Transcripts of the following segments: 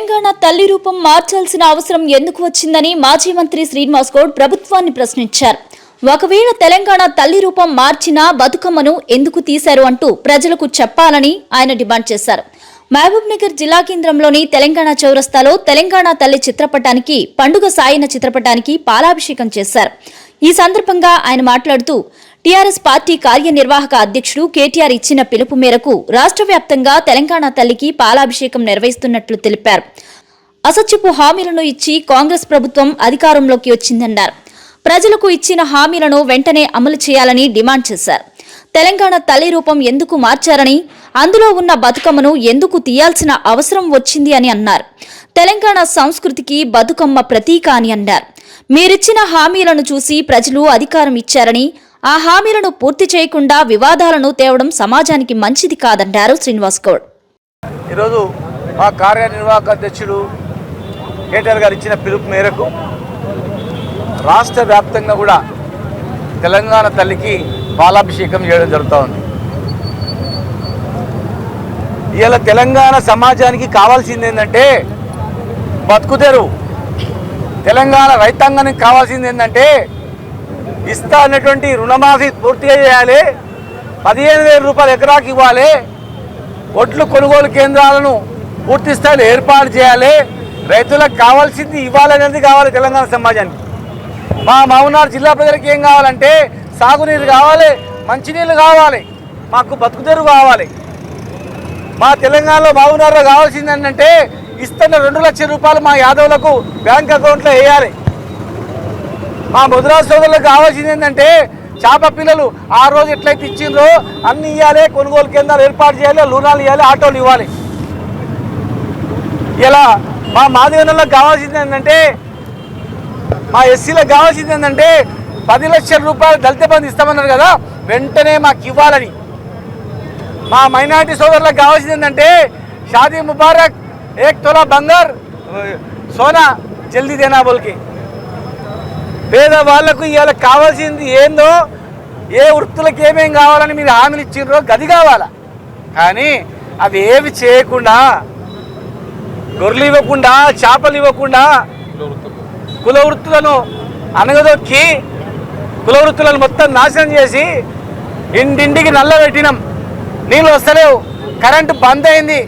తెలంగాణ తల్లి రూపం మార్చాల్సిన అవసరం ఎందుకు వచ్చిందని మాజీ మంత్రి శ్రీనివాస్ గౌడ్ ప్రభుత్వాన్ని ప్రశ్నించారు. ఒకవేళ తెలంగాణ తల్లి రూపం మార్చినా బతుకమ్మను ఎందుకు తీశారు అంటూ ప్రజలకు చెప్పాలని ఆయన డిమాండ్ చేశారు. మహబూబ్నగర్ జిల్లా కేంద్రంలోని తెలంగాణ చౌరస్తాలో తెలంగాణ తల్లి చిత్రపటానికి పండుగ సాయిన చిత్రపటానికి పాలాభిషేకం చేశారు. ఈ సందర్భంగా ఆయన మాట్లాడుతూ టీఆర్ఎస్ పార్టీ కార్యనిర్వాహక అధ్యక్షుడు కేటీఆర్ ఇచ్చిన పిలుపు మేరకు రాష్ట్ర వ్యాప్తంగా తెలంగాణ తల్లికి పాలాభిషేకం నిర్వహిస్తున్నట్లు తెలిపారు. అసత్యపు హామీలను ఇచ్చి కాంగ్రెస్ ప్రభుత్వం అధికారంలోకి వచ్చిందన్నారు. ప్రజలకు ఇచ్చిన హామీలను వెంటనే అమలు చేయాలని డిమాండ్ చేశారు. తెలంగాణ తల్లి రూపం ఎందుకు మార్చారని అందులో ఉన్న బతుకమ్మను ఎందుకు తీయాల్సిన అవసరం వచ్చింది అని అన్నారు. తెలంగాణ సంస్కృతికి బతుకమ్మ ప్రతీక అని అన్నారు. మీరిచ్చిన హామీలను చూసి ప్రజలు అధికారం ఇచ్చారని ఆ హామీలను పూర్తి చేయకుండా వివాదాలను తేవడం సమాజానికి మంచిది కాదన్నారు శ్రీనివాస్ గౌడ్. ఈరోజు మా కార్యనిర్వాహక అధ్యక్షుడు కేటీఆర్ గారు ఇచ్చిన పిలుపు మేరకు రాష్ట్ర వ్యాప్తంగా కూడా తెలంగాణ తల్లికి పాలాభిషేకం చేయడం జరుగుతూ ఉంది. తెలంగాణ సమాజానికి కావాల్సింది ఏంటంటే బతుకుతెరు. తెలంగాణ రైతాంగానికి కావాల్సింది ఏంటంటే ఇస్తా అన్నటువంటి రుణమాఫీ పూర్తిగా చేయాలి. పదిహేను వేల రూపాయలు ఎకరాకి ఇవ్వాలి. ఒడ్లు కొనుగోలు కేంద్రాలను పూర్తి స్థాయిలో ఏర్పాటు చేయాలి. రైతులకు కావాల్సింది ఇవ్వాలనేది కావాలి తెలంగాణ సమాజానికి. మా మహబూబ్నగర్ జిల్లా ప్రజలకు ఏం కావాలంటే సాగునీరు కావాలి మంచినీళ్ళు కావాలి మాకు బతుకుదెరువు కావాలి. మా తెలంగాణలో మహబూబ్నగర్లో కావాల్సింది ఏంటంటే ఇస్తున్న రెండు లక్షల రూపాయలు మా యాదవులకు బ్యాంక్ అకౌంట్లో వేయాలి. మా ముద్రా సోదరులకు కావాల్సింది ఏంటంటే చేప పిల్లలు ఆ రోజు ఎట్లయితే ఇచ్చిందో అన్ని ఇవ్వాలి కొనుగోలు కేంద్రాలు ఏర్పాటు చేయాలి లూనాలు ఇవ్వాలి ఆటోలు ఇవ్వాలి. ఇలా మా మాదిగనులకు కావాల్సింది ఏంటంటే మా ఎస్సీలకు కావాల్సింది ఏంటంటే పది లక్షల రూపాయలు దళిత బంధు ఇస్తామన్నారు కదా వెంటనే మాకు ఇవ్వాలని. మా మైనారిటీ సోదరులకు కావాల్సింది ఏంటంటే షాదీ ముబారక్ ఏక్ తొలా బంగార్ సోనా జల్దీ దేనా బోల్కి. పేదవాళ్ళకు ఇవాళ కావాల్సింది ఏందో ఏ వృత్తులకు ఏమేం కావాలని మీరు హామీలు ఇచ్చిండ్రో గది కావాలా? కానీ అవి ఏవి చేయకుండా గొర్రెలు ఇవ్వకుండా చేపలు ఇవ్వకుండా కుల వృత్తులను అనగదొక్కి కుల వృత్తులను మొత్తం నాశనం చేసి ఇంటింటికి నల్ల పెట్టినాం. నీళ్ళు వస్తలేవు. కరెంటు బంద్ అయింది.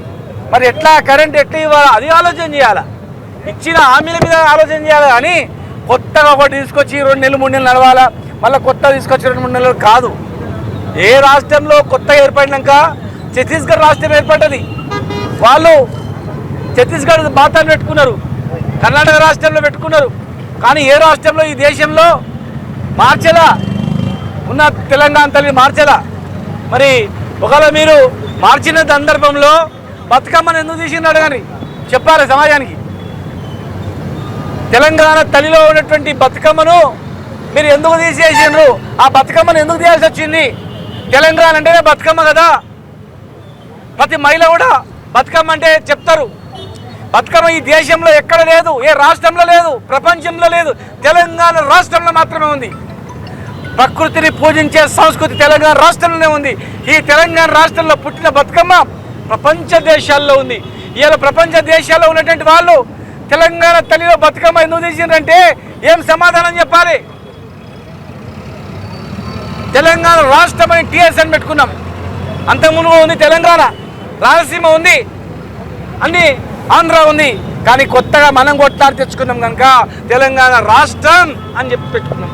మరి ఎట్లా కరెంట్ ఎట్లా ఇవ్వాలా? అది ఆలోచన చేయాలా? ఇచ్చిన హామీల మీద ఆలోచన చేయాలి కానీ కొత్తగా ఒకటి తీసుకొచ్చి రెండు నెలలు మూడు నెలలు నడవాలా? మళ్ళీ కొత్త తీసుకొచ్చి రెండు మూడు నెలలు కాదు. ఏ రాష్ట్రంలో కొత్తగా ఏర్పడినాక ఛత్తీస్గఢ్ రాష్ట్రం ఏర్పడ్డది? వాళ్ళు ఛత్తీస్గఢ్ బాతాన్ని పెట్టుకున్నారు కర్ణాటక రాష్ట్రంలో పెట్టుకున్నారు. కానీ ఏ రాష్ట్రంలో? ఈ దేశంలో మార్చలా. ఉన్న తెలంగాణ తల్లి మార్చలా. మరి ఒకవేళ మీరు మార్చిన సందర్భంలో బతుకమ్మను ఎందుకు తీసినాడు కానీ చెప్పాలి సమాజానికి. తెలంగాణ తల్లిలో ఉన్నటువంటి బతుకమ్మను మీరు ఎందుకు తీసేసిండ్రు? ఆ బతుకమ్మను ఎందుకు తీయాల్సి వచ్చింది? తెలంగాణ అంటేనే బతుకమ్మ కదా? ప్రతి మహిళ కూడా బతుకమ్మ అంటే చెప్తారు. బతుకమ్మ ఈ దేశంలో ఎక్కడ లేదు ఏ రాష్ట్రంలో లేదు ప్రపంచంలో లేదు తెలంగాణ రాష్ట్రంలో మాత్రమే ఉంది. ప్రకృతిని పూజించే సంస్కృతి తెలంగాణ రాష్ట్రంలోనే ఉంది. ఈ తెలంగాణ రాష్ట్రంలో పుట్టిన బతుకమ్మ ప్రపంచ దేశాల్లో ఉంది. ఇవాళ ప్రపంచ దేశాల్లో ఉన్నటువంటి వాళ్ళు తెలంగాణ తల్లిలో బతుకమ్మ ఎందుకు తీసిండ్రంటే ఏం సమాధానం చెప్పాలి? తెలంగాణ రాష్ట్రం అని టీఎస్ అని పెట్టుకున్నాం. అంతకుముందు ఉంది తెలంగాణ రాయలసీమ ఉంది అన్ని ఆంధ్ర ఉంది కానీ కొత్తగా మనం కొట్లాడి తెచ్చుకున్నాం కనుక తెలంగాణ రాష్ట్రం అని చెప్పి పెట్టుకున్నాం.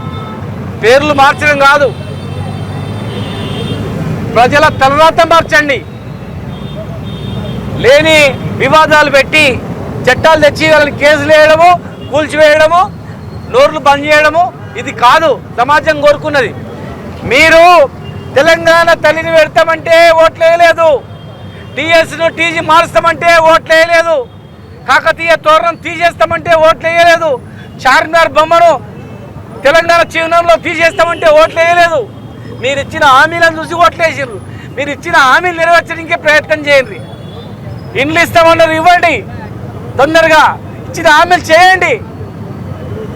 పేర్లు మార్చడం కాదు. ప్రజల తలరాత మార్చండి. లేని వివాదాలు పెట్టి చట్టాలు తెచ్చి వాళ్ళని కేసులు వేయడము కూల్చివేయడము నోర్లు బంద్ చేయడము ఇది కాదు సమాజం కోరుకున్నది. మీరు తెలంగాణ తల్లిని పెడతామంటే ఓట్లు వేయలేదు. టీఎస్ను టీజీ మారుస్తామంటే ఓట్లు వేయలేదు. కాకతీయ తోరణం తీసేస్తామంటే ఓట్లు వేయలేదు. చార్మినార్ బొమ్మను తెలంగాణ చిహ్నంలో తీసేస్తామంటే ఓట్లు వేయలేదు. మీరు ఇచ్చిన హామీలను చూసి ఓట్లు వేసారు మీరు ఇచ్చిన హామీలు నెరవేర్చడానికే ప్రయత్నం చేయండి. ఇండ్లు ఇస్తామన్నారు ఇవ్వండి. తొందరగా ఇచ్చిన హామీలు చేయండి.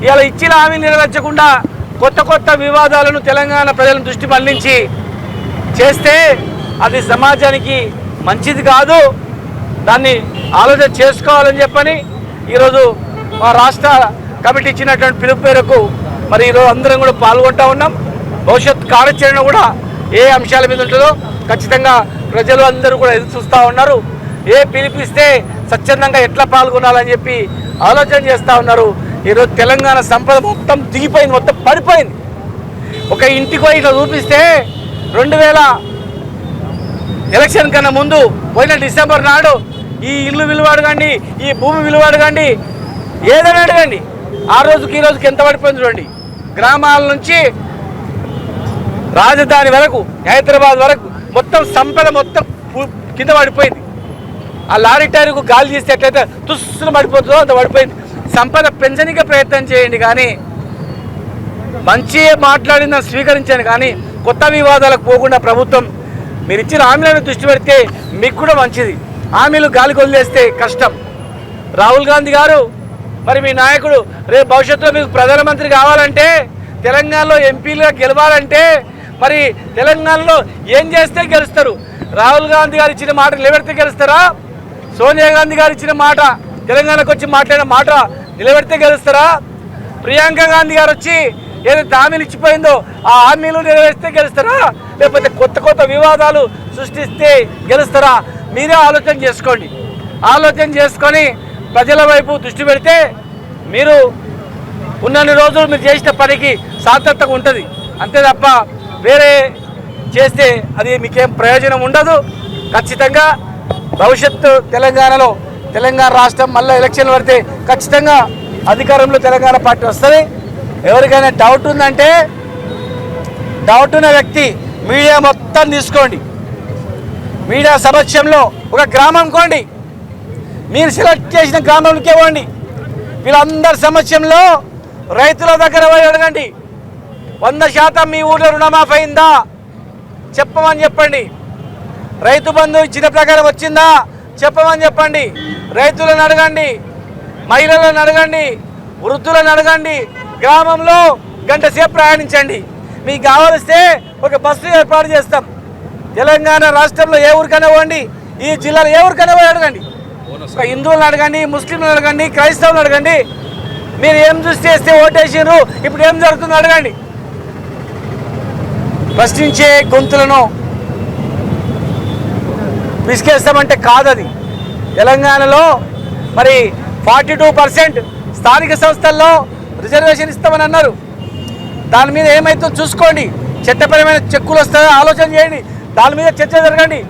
ఇలా ఇచ్చిన హామీలు నెరవేర్చకుండా కొత్త కొత్త వివాదాలను తెలంగాణ ప్రజలను దృష్టి మళ్ళించి చేస్తే అది సమాజానికి మంచిది కాదు. దాన్ని ఆలోచన చేసుకోవాలని చెప్పని ఈరోజు మా రాష్ట్ర కమిటీ ఇచ్చినటువంటి పిలుపు మేరకు మరి ఈరోజు అందరం కూడా పాల్గొంటా ఉన్నాం. భవిష్యత్ కార్యాచరణ కూడా ఏ అంశాల మీద ఉంటుందో ఖచ్చితంగా ప్రజలు అందరూ కూడా ఎదురు చూస్తూ ఉన్నారు. ఏ పిలిపిస్తే స్వచ్ఛందంగా ఎట్లా పాల్గొనాలని చెప్పి ఆలోచన చేస్తూ ఉన్నారు. ఈరోజు తెలంగాణ సంపద మొత్తం దిగిపోయింది మొత్తం పడిపోయింది. ఒక ఇంటికి పోయి ఇట్లా చూపిస్తే రెండు వేల ఎలక్షన్ కన్నా ముందు పోయిన డిసెంబర్ నాడు ఈ ఇల్లు విలువ అడగండి ఈ భూమి విలువ అడగండి ఏదైనా అడగండి. ఆ రోజుకి ఈ రోజుకి ఎంత పడిపోయింది చూడండి. గ్రామాల నుంచి రాజధాని వరకు హైదరాబాద్ వరకు మొత్తం సంపద మొత్తం కింద పడిపోయింది. ఆ లారీ టైర్కు గాలి తీస్తే ఎట్లయితే తుస్సులు పడిపోతుందో అంత పడిపోయింది. సంపద పెంచనికే ప్రయత్నం చేయండి కానీ మంచి మాట్లాడిన స్వీకరించాను కానీ కొత్త వివాదాలకు పోకుండా ప్రభుత్వం మీరు ఇచ్చిన హామీలను దృష్టి పెడితే మీకు కూడా మంచిది. హామీలు గాలి కొదిలేస్తే కష్టం. రాహుల్ గాంధీ గారు మరి మీ నాయకుడు రేపు భవిష్యత్తులో మీకు ప్రధానమంత్రి కావాలంటే తెలంగాణలో ఎంపీలుగా గెలవాలంటే మరి తెలంగాణలో ఏం చేస్తే గెలుస్తారు? రాహుల్ గాంధీ గారు ఇచ్చిన మాట నిలబెడితే గెలుస్తారా? సోనియా గాంధీ గారు ఇచ్చిన మాట తెలంగాణకు వచ్చి మాట్లాడిన మాట నిలబెడితే గెలుస్తారా? ప్రియాంక గాంధీ గారు వచ్చి ఏదైతే హామీలు ఇచ్చిపోయిందో ఆ హామీలు నెరవేరిస్తే గెలుస్తారా? లేకపోతే కొత్త కొత్త వివాదాలు సృష్టిస్తే గెలుస్తారా? మీరే ఆలోచన చేసుకోండి. ఆలోచన చేసుకొని ప్రజల వైపు దృష్టి పెడితే మీరు ఉన్నన్ని రోజులు మీరు చేసిన పనికి సార్థకత ఉంటుంది. అంతే తప్ప వేరే చేస్తే అది మీకేం ప్రయోజనం ఉండదు. ఖచ్చితంగా భవిష్యత్తు తెలంగాణలో తెలంగాణ రాష్ట్రం మళ్ళీ ఎలక్షన్లు పడితే ఖచ్చితంగా అధికారంలో తెలంగాణ పార్టీ వస్తుంది. ఎవరికైనా డౌట్ ఉందంటే డౌట్ ఉన్న వ్యక్తి మీడియా మొత్తం తీసుకోండి. మీడియా సమక్షంలో ఒక గ్రామం కోండి. మీరు సెలెక్ట్ చేసిన గ్రామంకే పోండి. వీళ్ళందరి సమక్షంలో రైతుల దగ్గర పోయి అడగండి. వంద శాతం మీ ఊళ్ళో రుణమాఫీ అయిందా? చెప్పమని చెప్పండి. రైతు బంధు ఇచ్చిన ప్రకారం వచ్చిందా? చెప్పమని చెప్పండి. రైతులను అడగండి. మహిళలను అడగండి. వృద్ధులను అడగండి. గ్రామంలో గంట సేపు ప్రయాణించండి. మీకు కావలిస్తే ఒక బస్సు ఏర్పాటు చేస్తాం. తెలంగాణ రాష్ట్రంలో ఏ ఊరికైనా పోండి. ఈ జిల్లాలో ఏ ఊరికైనా పోయి అడగండి. ఒక హిందువులను అడగండి ముస్లింలు అడగండి క్రైస్తవులు అడగండి. మీరు ఏం చూసి చేస్తే ఇప్పుడు ఏం జరుగుతుందో అడగండి. ప్రశ్నించే గొంతులను పిసికేస్తామంటే కాదది. తెలంగాణలో మరి ఫార్టీ టూ పర్సెంట్ స్థానిక సంస్థల్లో రిజర్వేషన్ ఇస్తామని అన్నారు. దాని మీద ఏమైతుందో చూసుకోండి. చట్టపరమైన చెక్కులు వస్తాయో? ఆలోచన చేయండి. దాని మీద చర్చ జరగండి.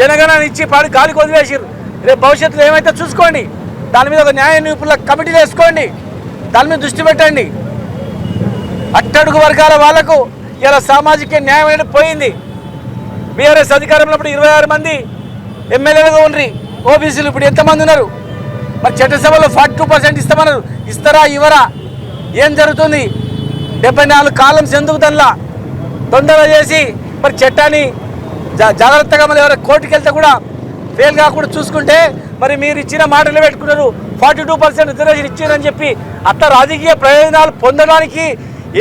జనగణన ఇచ్చి పాడి గాలికి వదిలేసారు రేపు భవిష్యత్తులో ఏమైతే చూసుకోండి. దాని మీద ఒక న్యాయ నిపుణుల కమిటీలు వేసుకోండి. దాని మీద దృష్టి పెట్టండి. అట్టడుగు వర్గాల వాళ్ళకు ఇలా సామాజిక న్యాయం అనేది పోయింది. బీఆర్ఎస్ అధికారంలో ఇప్పుడు ఇరవై ఆరు మంది ఎమ్మెల్యేలుగా ఉండ్రి. ఓబీసీలు ఇప్పుడు ఎంతమంది ఉన్నారు? మరి చట్టసభలో ఫార్టీ టూ పర్సెంట్ ఇస్తామన్నారు. ఇస్తారా ఇవ్వరా? ఏం జరుగుతుంది? డెబ్బై నాలుగు కాలమ్స్ ఎందుకు దానిలా తొందరగా చేసి మరి చట్టాన్ని జా- జాగ్రత్తగా మరి ఎవరైనా కోర్టుకి వెళ్తే కూడా ఫెయిల్ కాకుండా చూసుకుంటే మరి మీరు ఇచ్చిన మాటలు పెట్టుకున్నారు ఫార్టీ టూ పర్సెంట్ రిజర్వేషన్ ఇచ్చారని చెప్పి అట్లా రాజకీయ ప్రయోజనాలు పొందడానికి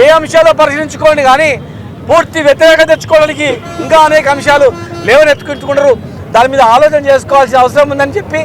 ఏ అంశాలు పరిశీలించుకోండి కానీ పూర్తి వ్యతిరేకత తెచ్చుకోవడానికి ఇంకా అనేక అంశాలు లేవనెత్తుకుంటున్నారు. దాని మీద ఆలోచన చేసుకోవాల్సిన అవసరం ఉందని చెప్పి